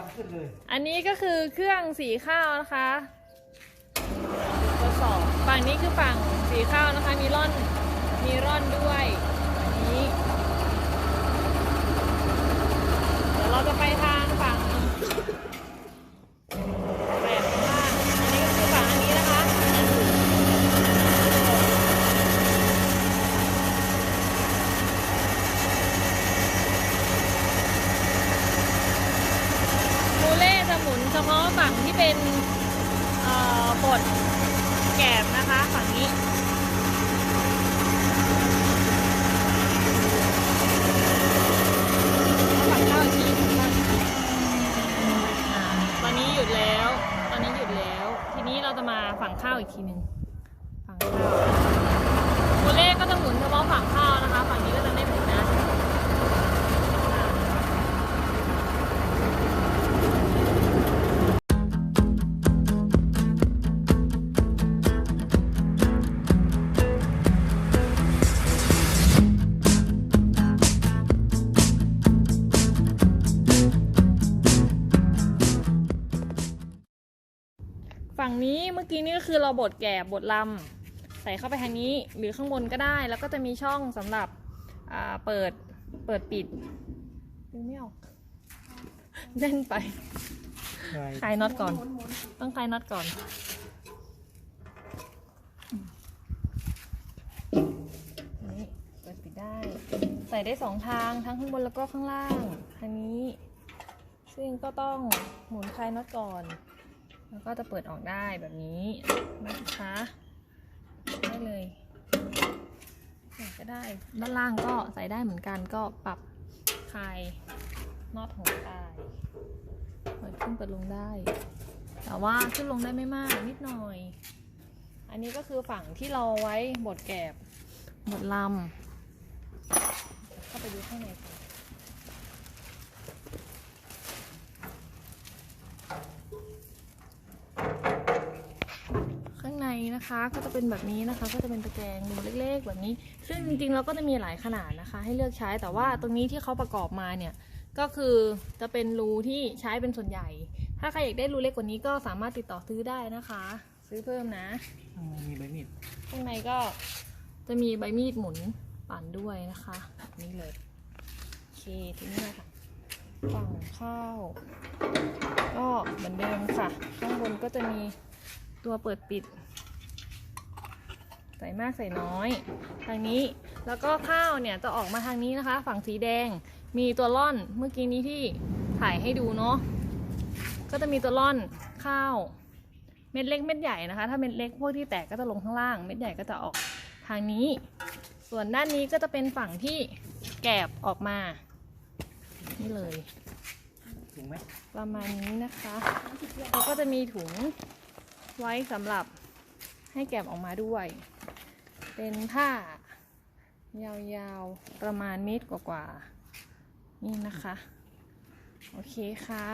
วันขึ้นเลย อันนี้ก็คือเครื่องสีข้าวนะคะทดสอบฝั่งนี้คือฝั่งสีข้าวนะคะ มีร่อนมีร่อนด้วยอันนี้ เดี๋ยวเราจะไปทางฝั่งแบบข้างอันนี้ก็คือฝั่งอันนี้นะคะ มูเล่จะหมุนเฉ พาะฝั่งที่เป็นเอ่อบดแกบนะคะฝั่งนี้ฝั่งข้าวอีกทีหนึ่งตอนนี้หยุดแล้ว ตอนนี้หยุดแล้ว ทีนี้เราจะมาฝั่งข้าวอีกทีหนึ่ง ฝั่งนี้เมื่อกี้นี่ก็คือเราบดแกบบดลำใส่เข้าไปทางนี้หรือข้างบนก็ได้ แล้วก็จะมีช่องสำหรับอ่าเปิดเปิดปิดดึงไม่ออกแน่นไปคลายน็อตก่อน ต้องคลายน็อตก่อน นี่เปิดปิดได้ ใส่ได้สองทางทั้งข้างบนแล้วก็ข้างล่างทางนี้ ซึ่งก็ต้องหมุนคลายน็อตก่อน แล้วก็จะเปิดออกได้แบบนี้นะคะได้เลยไหนก็ได้ด้านล่างก็ใส่ได้เหมือนกันก็ปรับคลายน็อตของตายเปิดขึ้นเปิดลงได้ แต่ว่าขึ้นลงได้ไม่มากนิดหน่อย อันนี้ก็คือฝั่งที่เราไว้บดแกบบดลำเข้าไปดูข้างในกัน ข้างในนะคะก็จะเป็นแบบนี้นะคะ ก็จะเป็นตะแกรงรูเล็ก ๆ แบบนี้ ซึ่งจริงๆเราก็จะมีหลายขนาดนะคะ ให้เลือกใช้แต่ว่าตรงนี้ที่เขาประกอบมาเนี่ยก็คือจะเป็นรูที่ใช้เป็นส่วนใหญ่ ถ้าใครอยากได้รูเล็กกว่านี้ก็สามารถติดต่อซื้อได้นะคะ ซื้อเพิ่มนะอืมมีใบมีดข้างในก็จะมีใบมีดหมุนปั่นด้วยนะคะแบบนี้เลยโอเคทีนี้ค่ะฝั่งข้าว ก็เหมือนเดิมค่ะ ข้างบนก็จะมีตัวเปิดปิด ใส่มากใส่น้อย ทางนี้แล้วก็ข้าวเนี่ยจะออกมาทางนี้นะคะ ฝั่งสีแดงมีตัวล่อนเมื่อกี้นี้ที่ถ่ายให้ดูเนาะก็จะมีตัวล่อนข้าว เม็ดเล็กเม็ดใหญ่นะคะ ถ้าเม็ดเล็กพวกที่แตกก็จะลงข้างล่าง เม็ดใหญ่ก็จะออกทางนี้ ส่วนด้านนี้ก็จะเป็นฝั่งที่แกบออกมา นี่เลยถูกไหมประมาณนี้นะคะ แล้วก็จะมีถุงไว้สำหรับ ให้แกมออกมาด้วย เป็นผ้ายาวๆ ประมาณเมตรกว่าๆ นี่นะคะ โอเคค่ะ